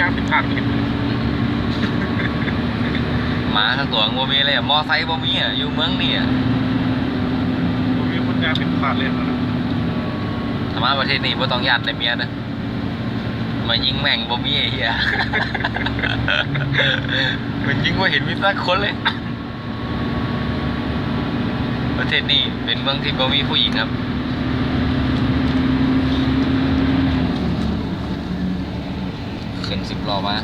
ยากเป็นทางเห็นหมาทั้งตัวบ่มีเลยอะมอไซค์บ่มีอะอยู่เมืองนี่อะผมมีคนยากเป็นผ่านเลยนะธรรมะประเทศนี้บ่ต้องญาติในเมียนะมายิงแม่งบ่มีไอ้เหี้ย มันยิงว่าเห็นมีสักคนเลย ประเทศนี้เป็นเมืองที่บ่มีผู้หญิงครับ ขึ้นสิบล้อมา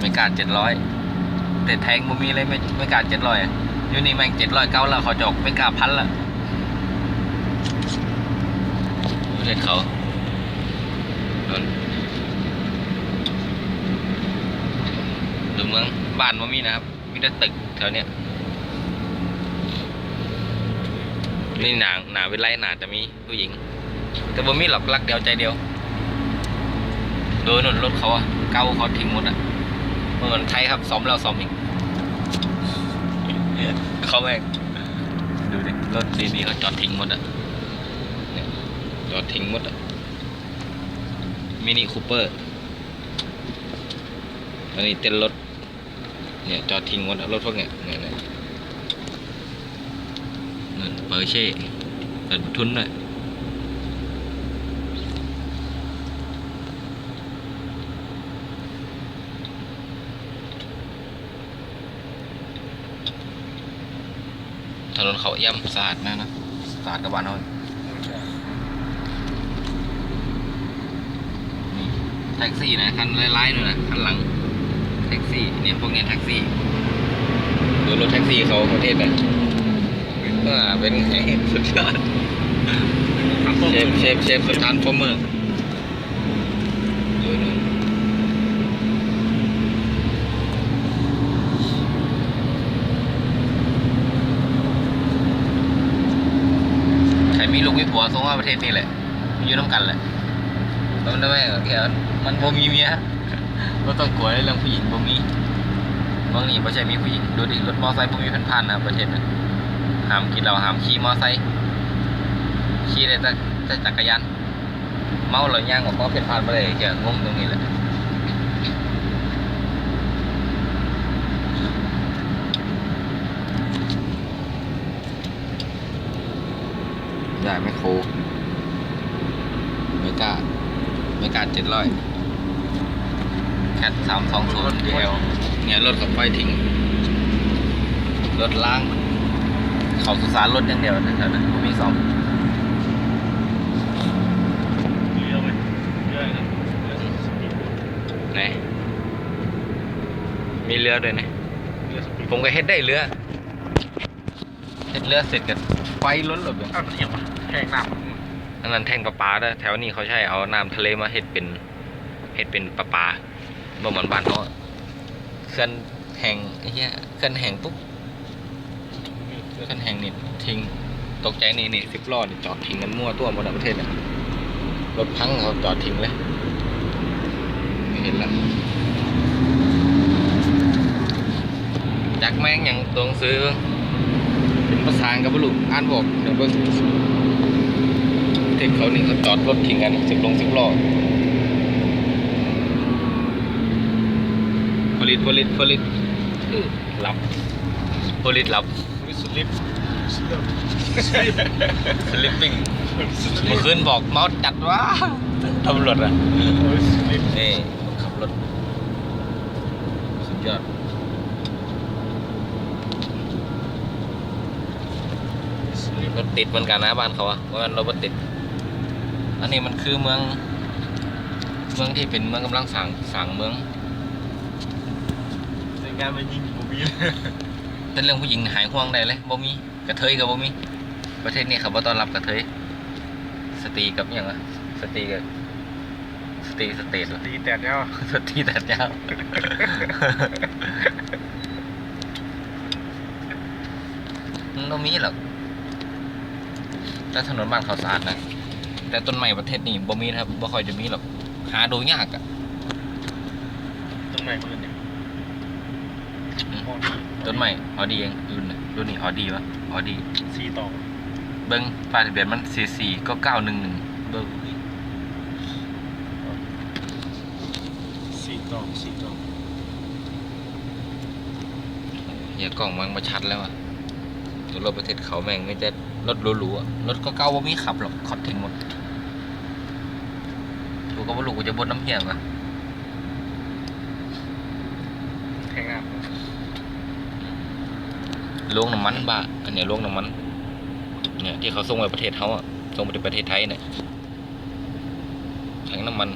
ไม่กล้าเจ็ดร้อยแต่แทงบ่มีเลยไม่ไม่กล้าเจ็ดร้อยอยู่นี่แม่งเจ็ดร้อยเก้าแล้วเขาจกไม่กล้าพันละประเทศเขาโดนดูเมืองบ้านบ่มีนะครับ มีแต่ตึกแถวเนี้ยนี่หนาหนาเวลาหนาจะมีผู้หญิง แต่บ่มีหรอกรักเดียวใจเดียว โดยหนุนรถเขาอะ เก้าเขาทิ้งหมดอะเหมือนไทยครับซ้อมแล้วซ้อมอีกเขาแม่งดูดิรถซีบีเขาจอดทิ้งหมดอะเนี่ยจอดทิ้งหมดอะมินิคูเปอร์อันนี้เต้นรถเนี่ยจอดทิ้งหมดอะรถพวกเนี้ยเนี่ยเนี่ยนั่นเปอร์เช่เปิดทุนด้วย ถนนเขาย่ำสะอาดมากนะสะอาดกับบ้านเรานี่แท็กซี่นะคันไล่ๆหน่อยนะคันหลังแท็กซี่เนี่ยพวกเนี้ยแท็กซี่ดูรถแท็กซี่เขาประเทศไหนอ่าเป็นไงสุดยอดเชฟเชฟเชฟสถานฟอร์เมอร์ดูนู่นใคร มีผัวส่งมาประเทศนี้แหละอยู่น้ำกันแหละแล้วมันได้ไหมแค่มันบ่มีเมียก็ต้องกลัวเรื่องผู้หญิงบ่มีบางนี่ไม่ใช่มีผู้หญิงดูดิรถมอไซค์บ่มีพันพันๆนะประเทศนะห้ามกินเราห้ามขี่มอไซค์ขี่ได้แต่จักรยานเมาแล้วย่างออกมาเป็นพันไปเลยแกงงตรงนี้แหละ ได้ไม่โคไม่กล้าไม่กล้าเจ็ดร้อยแคทสามสองศูนย์ดีเอลเนี่ยรถกับไฟทิ้ง รถล้าง เขาสุสานรถอย่างเดียวนะแถวนั้นมีสองเรือไปเรือนะเรือสปีดไหน มีเรือด้วยนะเรือสปีดผมก็เฮ็ดได้เรือ เฮ็ดเรือเสร็จกันไฟล้นหลบเลยอ้าวมันเอียงวะ แข่งหนักอันนั้นแท่งประปาด้อแถวนี้เขาใช้เอาน้ำทะเลมาเฮ็ดเป็นเฮ็ดเป็นประปาบ่เหมือนบ้านเขาเคลื่อนแห่งเหี้ยเคลื่อนแห่งปุ๊บขั้นแห่งนี่ทิ้งตกใจนี่นี่สิบล้อนี่จอดทิ้งกันมั่วตัวหมดประเทศเนี่ยรถพังเขาจอดทิ้งเลยไม่เห็นและจักแม่งอย่างตัวหนังสือเป็นภาษาอังกับลูกอ่านบอกเดี๋ยวเบิ่ง ทคเขานี่เขาจอดรถทิ้งกันสิบลงสิบล้อผลิตผลิตผลิตอื้อหลับผลิตหลับวิสลิปสลิปสลิปปิ้งเมื่อคืนบอกเมาจัดว่าตำรวจอะวิสลิปนี่คนขับรถสุดยอดสลิปรถติดเหมือนกันนะบ้านเขาอะว่ามันรถบ่ติด อันนี้มันคือเมือง เมืองที่เป็นเมืองกำลังสั่งสั่งเมืองในงานมันยิงผมมีเป็นเรื่องผู้หญิงหายห่วงได้เลยบ่มีกระเทยกับบ่มี ประเทศนี้เขาบ่ต้อนรับกระเทยสตรีกับอหย่างอะสตรีกับสตรีสเตทเหรอตีแต่เนี้ยสตรีแต่ยาวมันบ่มีหรอกแต่ถนนบ้านเขาสะอาดนะ แต่ต้นไม้ประเทศนี้บ่มีนะครับบ่ค่อยจะมีหรอกหาดูยากอะตรงไหนมันเนี่ยต้นไม้ฮอดีเองรุ่นน่ะรุ่นนี้ฮอดีวะฮอดีสี่ต่อเบิ้งป้ายทะเบียนมัน44ก็911เบิ้งจองสี่จองเฮียกล้องมันมาชัดแล้วอะรถประเทศเขาแม่งไม่แต่รถหรูๆอะรถก็เก่าว่ามีขับหรอกขับทิ้งหมด กูก็ว่าลูกกูจะบนน้ำเหี้ยงอะแพงอะลงน้ำมันบ้าอันเนี้ยลงน้ำมัน เนี่ยที่เขาส่งไปประเทศเขาอะส่งไปประเทศไทยเนี่ยแทงน้ำมัน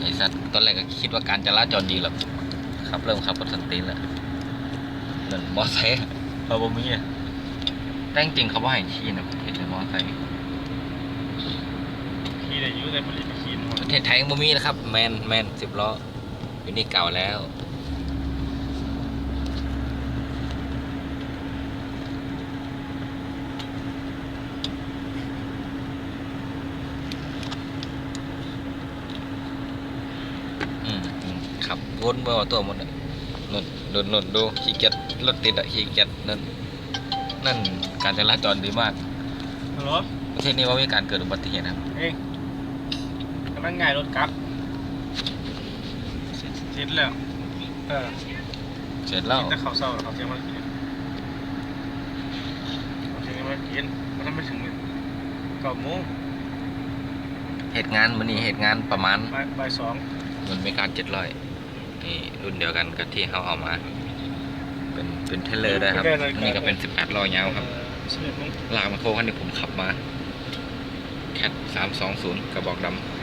ไอ้สัตว์ตอนแรกก็คิดว่าการจราจรดีหรอกครับเริ่มขับรถสันตินแล้วนั่นมอไซค์เขาบ่มีอะแต่จริงๆเขาบ่ให้ขี่นะประเทศมอไซค์ขี่ได้ อยุ่แต่ผลิตขี่หมดประเทศไทยยังบ่มีนะครับ แมนแมนสิบล้ออยู่นี่เก่าแล้ว อืมอืมขับวนไปเอาตัวหมดเลยนนนนนดูขี้เกียจรถติดอะขี้เกียจนั่นนั่นการจราจรดีมากฮัลโหลประเทศนี้ว่ามีการเกิดอุบัติเหตุครับ เอง กำลังง่ายรถกลับเสร็จแล้ว เออเสร็จแล้วกินแต่ข้าวเศร้าแล้วเขาเที่ยงมากินเขาเที่ยงมากินมันทำไม่ถึงเลยเก้าโมงเหตุงานมันนี่เหตุงานประมาณบ่ายบ่ายสองมันไม่การเจ็ดร้อยนี่รุ่นเดียวกันกับที่เขาเอามา เป็นเป็นเทเลอร์ด้วยครับอันนี่ก็เป็นสิบแปดล้อยาวครับเออสิบเอ็ดโมงลากมาโคคันที่ผมขับมาแคทสามสองศูนย์กระบอกดำ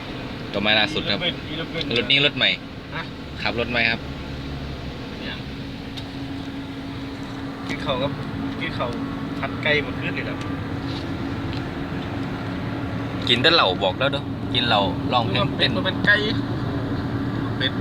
ตัวไม้ล่าสุดครับอีเลฟเว่นรถนี้รถใหม่ฮะขับรถใหม่ครับกินเขาวกับกินเขาวผัดไก่หมดขึ้นเลยครับ กินแต่เหล่าบอกแล้วเด้อกินเหล่าลองเพลงเป็เต้นนมันเป็นไก่เป็ด